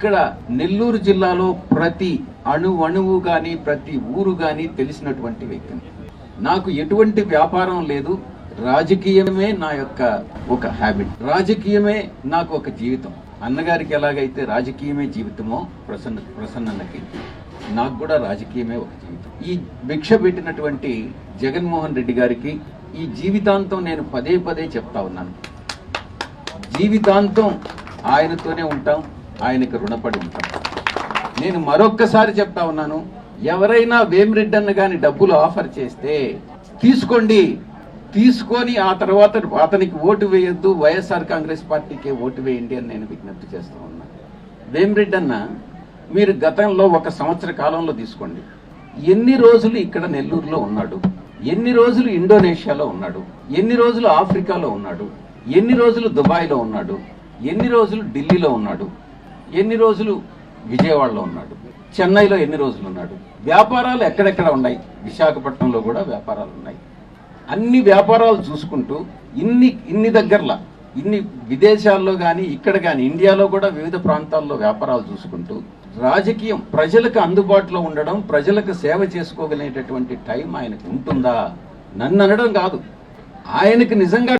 ఇక్కడ నెల్లూరు జిల్లాలో ప్రతి అణు అణువు కానీ ప్రతి ఊరు కానీ తెలిసినటువంటి వ్యక్తిని నాకు ఎటువంటి వ్యాపారం లేదు. రాజకీయమే నా యొక్క ఒక హ్యాబిట్ రాజకీయమే నాకు ఒక జీవితం. అన్నగారికి ఎలాగైతే రాజకీయమే జీవితమో ప్రసన్న ప్రసన్నకి నాకు కూడా రాజకీయమే ఒక జీవితం. ఈ భిక్ష పెట్టినటువంటి జగన్మోహన్ రెడ్డి గారికి ఈ జీవితాంతం నేను పదే పదే చెప్తా ఉన్నాను. జీవితాంతం ఆయనతోనే ఉంటాం. ఆయనకు రుణపడి ఉంటాం. నేను మరొక్కసారి చెప్తా ఉన్నాను ఎవరైనా వేమిరెడ్డి అన్న గాని డబ్బులు ఆఫర్ చేస్తే తీసుకోండి. తీసుకొని ఆ తర్వాత అతనికి ఓటు వేయొద్దు వైఎస్ఆర్ కాంగ్రెస్ పార్టీకే ఓటు వేయండి అని నేను విజ్ఞప్తి చేస్తా ఉన్నాను వేమిరెడ్డి అన్న మీరు గతంలో ఒక సంవత్సర కాలంలో తీసుకోండి. ఎన్ని రోజులు ఇక్కడ నెల్లూరులో ఉన్నాడు? ఎన్ని రోజులు ఇండోనేషియాలో ఉన్నాడు? ఎన్ని రోజులు ఆఫ్రికాలో ఉన్నాడు? ఎన్ని రోజులు దుబాయ్లో ఉన్నాడు? ఎన్ని రోజులు ఢిల్లీలో ఉన్నాడు? ఎన్ని రోజులు విజయవాడలో ఉన్నాడు? చెన్నైలో ఎన్ని రోజులు ఉన్నాడు? వ్యాపారాలు ఎక్కడెక్కడ ఉన్నాయి? విశాఖపట్నంలో కూడా వ్యాపారాలు ఉన్నాయి. అన్ని వ్యాపారాలు చూసుకుంటూ ఇన్ని ఇన్ని దగ్గరలా ఇన్ని విదేశాల్లో కానీ ఇక్కడ కానీ ఇండియాలో కూడా వివిధ ప్రాంతాల్లో వ్యాపారాలు చూసుకుంటూ రాజకీయం ప్రజలకు అందుబాటులో ఉండడం ప్రజలకు సేవ చేసుకోగలిగేటటువంటి టైం ఆయనకు ఉంటుందా? నన్ను అనడం కాదు. ఆయనకు నిజంగా